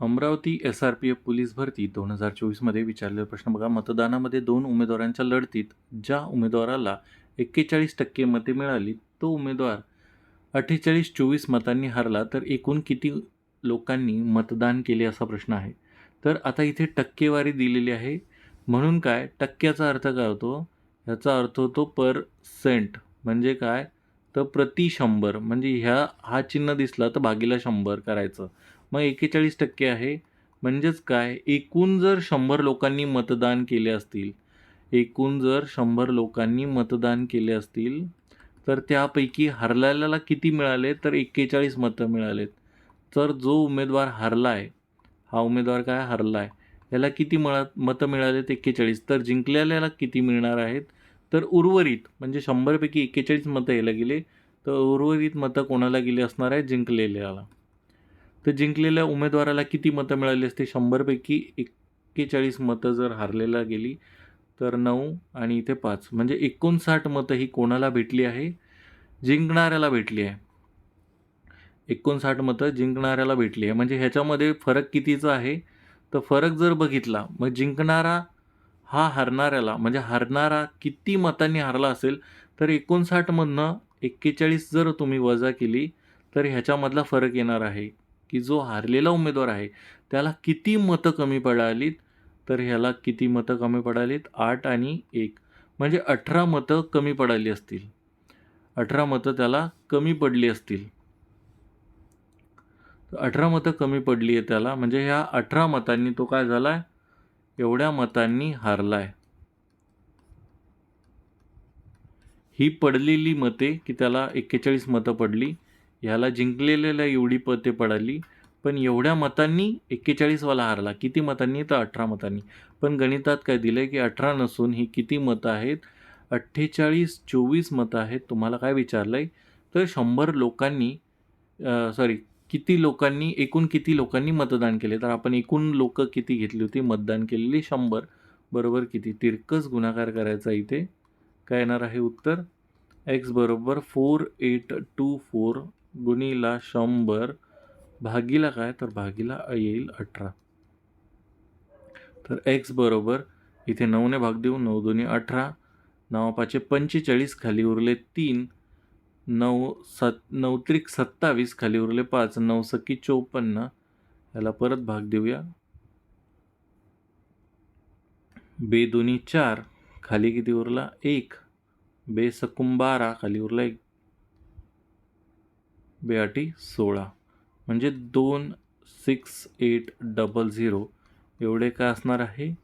Amravati S R P F police भरती दोन हजार चोवीसमध्ये विचारलेला प्रश्न बघा. मतदानामध्ये दोन उमेदवारांच्या लढतीत ज्या उमेदवाराला एक्केचाळीस टक्के मते मिळाली तो उमेदवार अठ्ठेचाळीस चोवीस मतांनी हरला तर एकूण किती लोकांनी मतदान केले असा प्रश्न आहे. तर आता इथे टक्केवारी दिलेली आहे. म्हणून काय? टक्क्याचा अर्थ काय होतो? ह्याचा अर्थ होतो पर सेंट. म्हणजे काय? तर प्रति शंभर. म्हणजे ह्या हा चिन्ह दिसला तर भागीला शंभर करायचं. मग एकेचाळीस टक्के आहे. म्हणजेच काय? एकूण जर शंभर लोकांनी मतदान केले असतील एकूण जर शंभर लोकांनी मतदान केले असतील तर त्यापैकी हरलेल्याला किती मिळाले? तर एक्केचाळीस मतं मिळालेत. तर जो उमेदवार हरला आहे हा उमेदवार काय? हरला आहे याला किती मळा मतं मिळालेत? एक्केचाळीस. तर जिंकलेल्याला किती मिळणार आहेत? तर उर्वरित म्हणजे शंभरपैकी एक्केचाळीस मतं यायला गेले. तर उर्वरित मतं कोणाला गेली असणार आहे? जिंकलेल्याला. तर जिंकलेल्या उमेदवाराला किती मतं मिळाली असते? शंभरपैकी एक्केचाळीस मतं जर हारलेला गेली तर नऊ आणि इथे पाच. म्हणजे एकोणसाठ मतं ही कोणाला भेटली आहे? जिंकणाऱ्याला भेटली आहे. एकोणसाठ मतं जिंकणाऱ्याला भेटली आहे. म्हणजे ह्याच्यामध्ये फरक कितीचा आहे? तर फरक जर बघितला मग जिंकणारा हा हरणाऱ्याला म्हणजे हरणारा किती मतांनी हरला असेल तर एकोणसाठमधनं एक्केचाळीस जर तुम्ही वजा केली तर ह्याच्यामधला फरक येणार आहे की जो हारलेला उमेदवार आहे त्याला किती मतं कमी पडालीत तर ह्याला किती मतं कमी पडालीत? आठ आणि एक. म्हणजे अठरा मतं कमी पडाली असतील. अठरा मतं त्याला कमी पडली असतील. अठरा मतं कमी पडली आहे त्याला म्हणजे ह्या अठरा मतांनी तो काय झाला आहे एवढ्या मतांनी हारला आहे ही पडलेली मते की त्याला एक्केचाळीस मतं पडली ह्याला जिंकलेल्या एवढी पते पडाली पण एवढ्या मतांनी एक्केचाळीसवाला हारला. किती मतांनी? तर अठरा मतांनी. पण गणितात काय दिलं आहे की अठरा नसून ही किती मतं आहेत? अठ्ठेचाळीस चोवीस मतं आहेत. तुम्हाला काय विचारलं आहे तर शंभर लोकांनी सॉरी किती लोकांनी एकूण किती लोकांनी मतदान केले? तर आपण एकूण लोक किती घेतली होती? मतदान केलेली शंभर. बरोबर किती? तिरकस गुणाकार करायचा इथे. काय येणार आहे उत्तर? एक्स बरोबर फोर एट टू फोर गुणीला शंभर. भागीला काय? तर भागीला येईल अठरा. तर एक्स बरोबर इथे नऊने भाग देऊ नऊ दोन्ही अठरा. नावापाचे पंचेचाळीस खाली उरले तीन. नऊ सत नऊ त्रिक सत्तावीस खाली उरले पाच नऊ सकी चौपन्न. याला परत भाग देऊया. बे दोन्ही चार खाली किती उरला? एक. बे सकूम बारा खाली उरला एक. बेआटी सोळा. म्हणजे दोन सिक्स एट डबल झिरो. एवढे काय असणार आहे?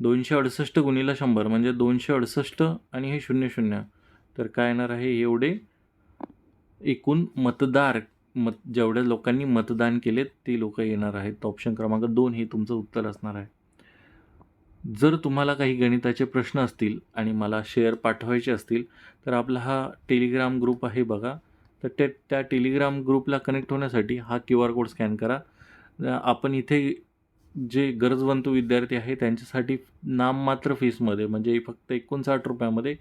दोनशे अडुसष्ट गुणीला शंभर. म्हणजे दोनशे अडुसष्ट आणि हे शून्य शून्य. तर काय येणार आहे? एवढे एकूण मतदार मत जेवढ्या लोकांनी मतदान केले ते लोक येणार आहेत. ऑप्शन क्रमांक दोन हे तुमचं उत्तर असणार आहे. जर तुम्हाला काही गणिताचे प्रश्न असतील आणि मला शेअर पाठवायचे असतील तर आपला हा टेलिग्राम ग्रुप आहे बघा. तर त्या त्या टेलिग्राम ग्रुपला कनेक्ट होण्यासाठी हा क्यू आर कोड स्कॅन करा. आपण इथे जे गरजवंत विद्यार्थी आहे त्यांच्यासाठी नाममात्र फीसमध्ये म्हणजे फक्त एकोणसाठ रुपयामध्ये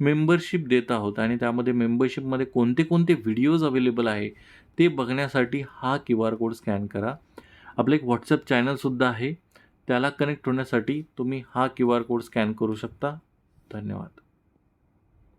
मेंबरशिप देत आहोत आणि त्यामध्ये मेंबरशिपमध्ये कोणते कोणते व्हिडिओज अवेलेबल आहे ते बघण्यासाठी हा क्यू आर कोड स्कॅन करा. आपलं एक व्हॉट्सअप चॅनलसुद्धा आहे. त्याला कनेक्ट होण्यासाठी तुम्ही हा क्यू आर कोड स्कॅन करू शकता. धन्यवाद.